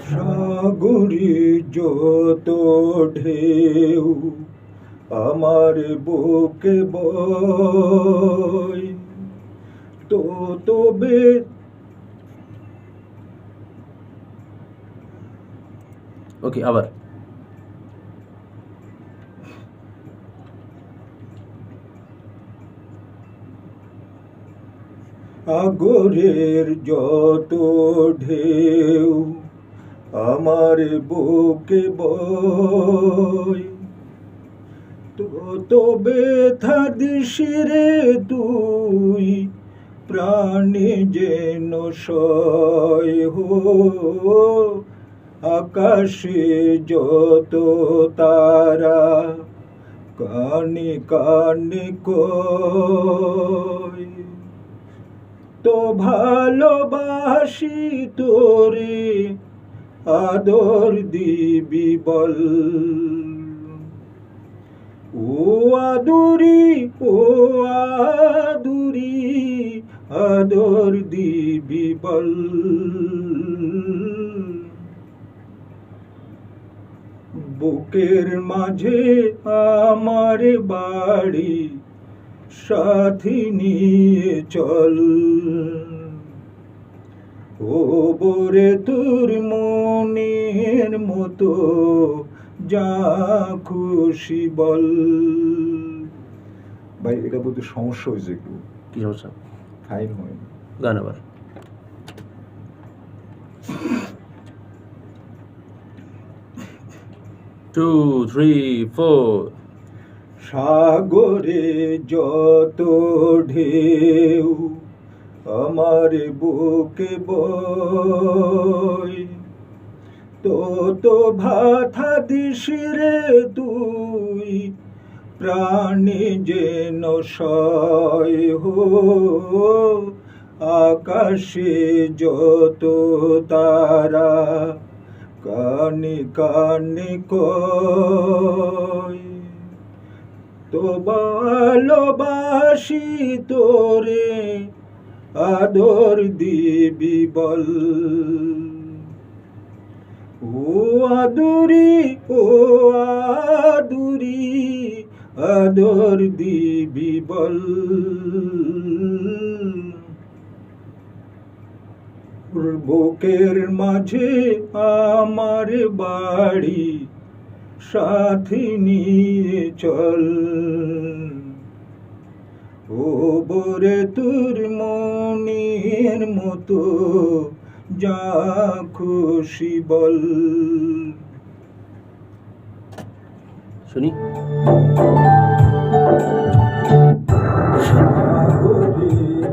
সাগরে যত ঢেউ আমার বুকে বয় তো তবে ওকে আবার। সাগরের যত ঢেউ আমার বুকে বয় তো ব্যথা দিশিরে তুই, প্রাণী যেন সয় হো। আকাশে যত তারা কানে কানে কয়, তো ভালোবাসি তোরে আদর দিবি বল। ও আদুরি ও আদুরি, আদর দিবি বল। বুকের মাঝে আমার বাড়ি, সাথী নিয়ে চল। ও বরে তোর মনের মতো যা খুশি বল। ভাই এটা বলতে সমস্যা হয়েছে একটু। কি সমস্যা? ফাইন হয়নি গান আবার। টু থ্রি ফোর সাগরে যত ঢেউ আমার বুকে বয় তো তো ভাথা দিশিরে তুই, প্রাণী যেন সয় হো। আকাশে যত তারা কানে কানে কয়, তো ভালোবাসি তোরে আদর দিবি বল। ও আদুরি ও আদুরি, আদর দিবি বল। বুকের মাঝে আমার বাড়ি, সাথী নিয়ে চল। ও বরে তোর মনের মতো যা খুশি বল। শুনি।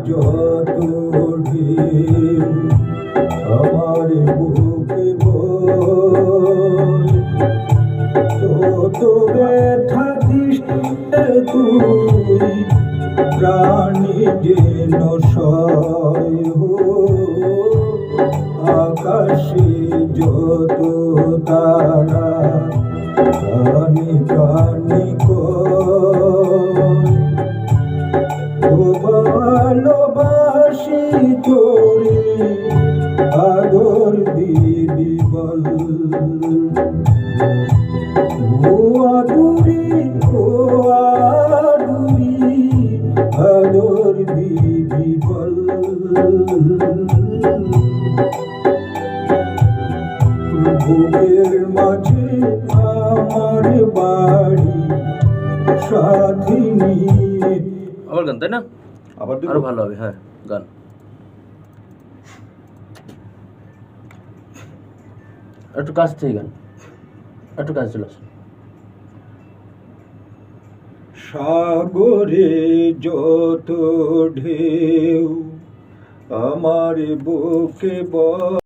যত আমার বুকে বয় তত ব্যথা দিস তুই প্রাণী যেন সয় আকাশে যত তারা কয়, ও ভালোবাসি তোরে, আদর দিবি বল। ও আদুরি বুকের মাঝে আমার বাড়ি সাথী নিয়ে। আবার গান তাই না? আবার আরও ভালো হবে হ্যাঁ গান। একটু কাছ থেকে গান। একটু কাছে চলে আসুন সাগরে যত ঢেউ আমার বুকে ব